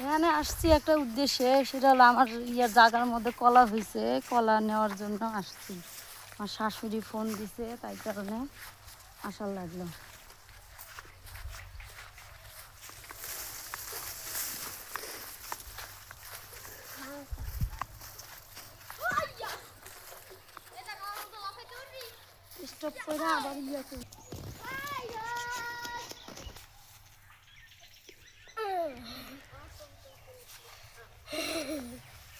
এখানে আসছি একটা উদ্দেশ্যে সেটা হলো আমার ইয়ার জায়গার মধ্যে কলা হয়েছে কলা নেওয়ার জন্য আসছি। আমার শাশুড়ি ফোন দিছে তাই কারণে আসার লাগল। স্টপ করে আবার ইয়ে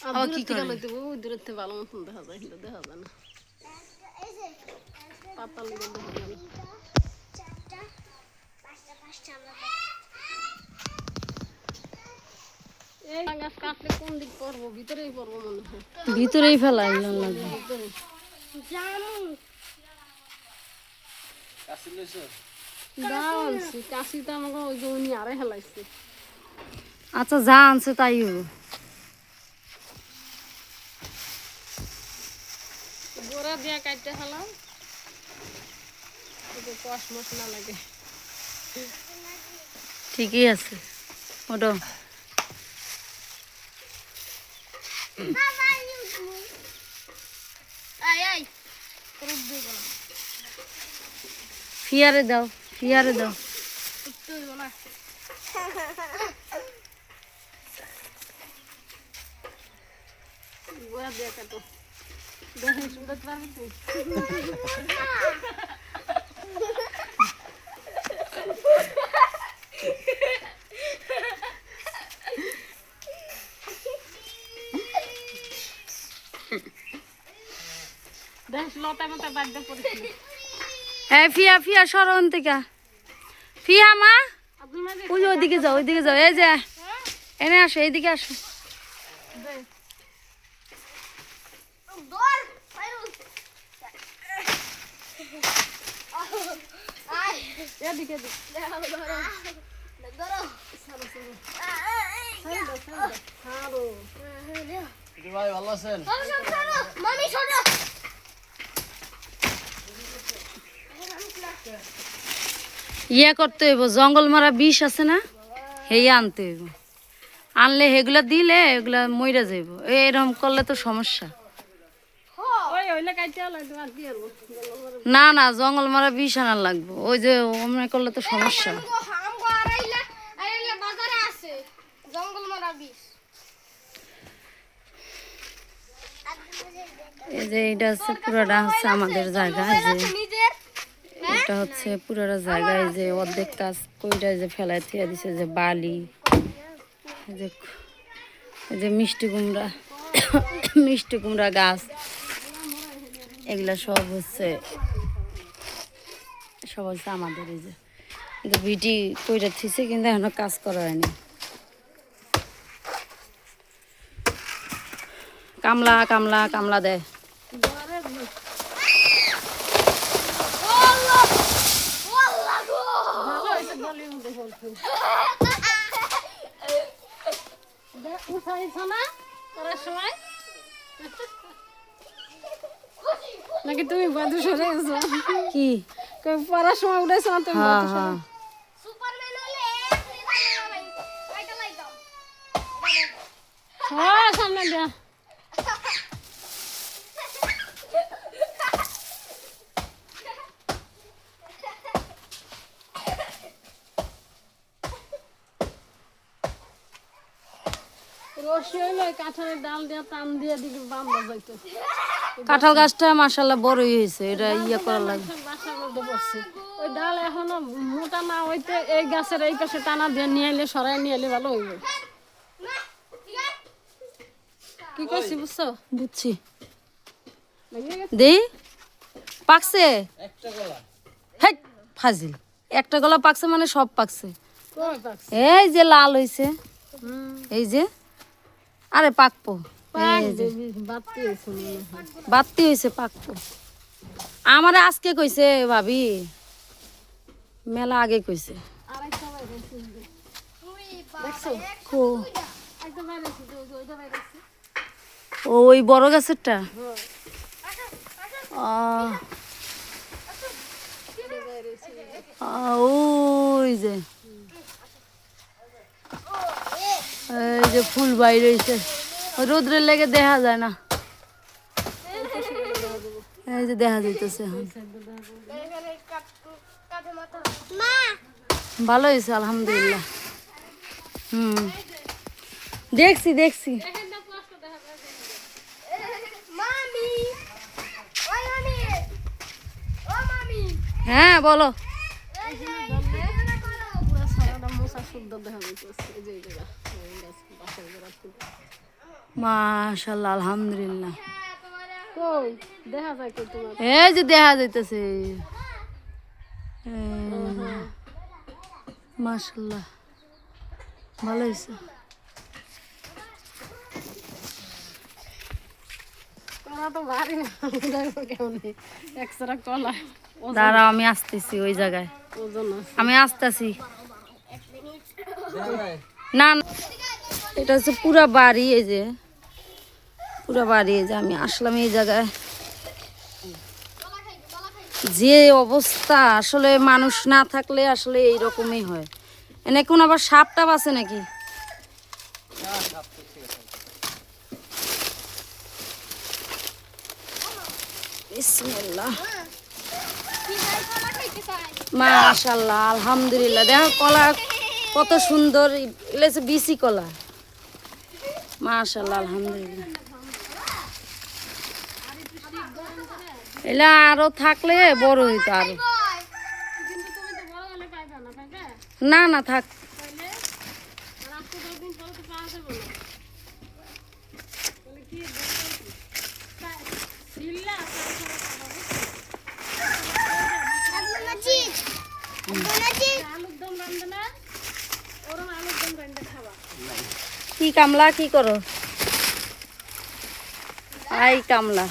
আবার কি কি করে? করে? দেবো দূরের থেকে ভালো মতন দেখা যায় কিন্তু দেখা যায় না। পাতা লেগে দেখা যায় ভিতরেই মনে হয়। ফেলাই লাগবে। ভিতরে জানো দাও আনছি কাশি তো আমাকে ওই যে আরে হেলাইছে। আচ্ছা যা আনছে তাই। গোড়া দিয়া কাটতে হেলাম। কষ মশ না লাগে। ঠিকই আছে। ওটো ফিয়ারে দাও ফিয়ারে দাও। তুই না। গোড়া দিয়া কাটো দেখে শুনতে হ্যাঁ ফিয়া ফিয়া সরন থেকে ফিয়া মা? ওই ওইদিকে যাও ওইদিকে যাও। এই যে এনে আসো এইদিকে আসো। ভাই ভালো আছেন? ইয়ে করতে হইব জঙ্গল মারা বিষ আছে না? হেয়া আনতে হইব। আনলে সেগুলা দিলে এগুলা মইরা যাইব। এরকম করলে তো সমস্যা। না না জঙ্গল মারা বিষ আনার লাগবো। ওই যে অমনে করলে তো সমস্যা। এই যে এটা হচ্ছে পুরোটা হচ্ছে আমাদের জায়গা এই যে। নিজের এটা হচ্ছে পুরোটা জায়গায় যে অর্ধেক কাজ কইটা যে ফেলায় থিয়া দিছে যে বালি যে যে মিষ্টি কুমড়া মিষ্টি কুমড়া গাছ, এগুলা সব হচ্ছে সব হচ্ছে আমাদের এই যে কিন্তু বিটি কইটা থিছে কিন্তু এখনও কাজ করা হয়নি। কামলা কামলা কামলা দেয় ভালো হয়েছে বলির মধ্যে বলছো উঠাইছ না করার সময় নাকি তুমি বাদু সরে গেছো কি কই পড়ার সময় উঠাইছো না তুমি হ্যাঁ বাদু সরে হ্যাঁ হ্যাঁ সামনে দিয়া রশি হইল কাঁঠালের ডাল দিয়া টান দিয়ে দিকে বান্ধা যাইতো। কাঁঠাল গাছটা মাসাল্লাহ বড়ই হয়েছে এটা ইয়ে করা লাগবে। বাসার মধ্যে বসছে ওই ডাল এখনও মোটা না হইতে এই গাছের এই পাশে টানা দিয়ে নিয়ে এলে সরাই নিয়ে এলে ভালো হইবে। কি করছি বুঝছ? বুঝছি দেই পাকছে? একটা গলা। হেই ফাজিল। একটা গলা পাকছে মানে সব পাকছে? এই যে লাল হইছে। হুম। এই যে আরে পাকবো। পাক দেবি বাতি হইছে পাকবো। আমারে আজকে কইছে ভাবি মেলা আগে কইছে। ওই বড় গাছেরটা? আহ। আহ, ওই যে ফুল বাইরে ওই রোদ্রের লেগে দেখা যায় না। এই যে দেখা যাইতেছে ভালো হয়েছে আলহামদুলিল্লাহ। হুম। দেখছি দেখছি। হ্যাঁ বলো। পুরো সারাটা শুদ্ধ দেখা যাইতেছে এই যে জায়গা এই গোড়া ফুল মাশাল্লাহ আলহামদুলিল্লাহ। কই? দেখা যায় কই তোমার? এই যে দেখা যাইতেছে। মাশাল্লাহ ভালো হয়েছে তো ভারী না কেমন একসারা কলা দাঁড়াও আমি আসতেছি ওই জায়গায়। আমি আসতেছি। না এটা হচ্ছে বাড়ি, এই যে। বাড়ি, এই যে আমি আসলাম এই জায়গায়। যে অবস্থা, আসলে মানুষ না থাকলে আসলে এইরকমই হয়। এনে কোন আবার সাপ টাপ আছে নাকি? মাশাল্লাহ আলহামদুলিল্লাহ। দেখো কলা কত সুন্দর এলেছে বিসি কলা। মাশাল্লাহ আলহামদুলিল্লাহ। এলা আরও থাকলে বড় হইতো আরও। না না থাক। দম রান্ধবে কি কামলা কি করো? আই কামলা।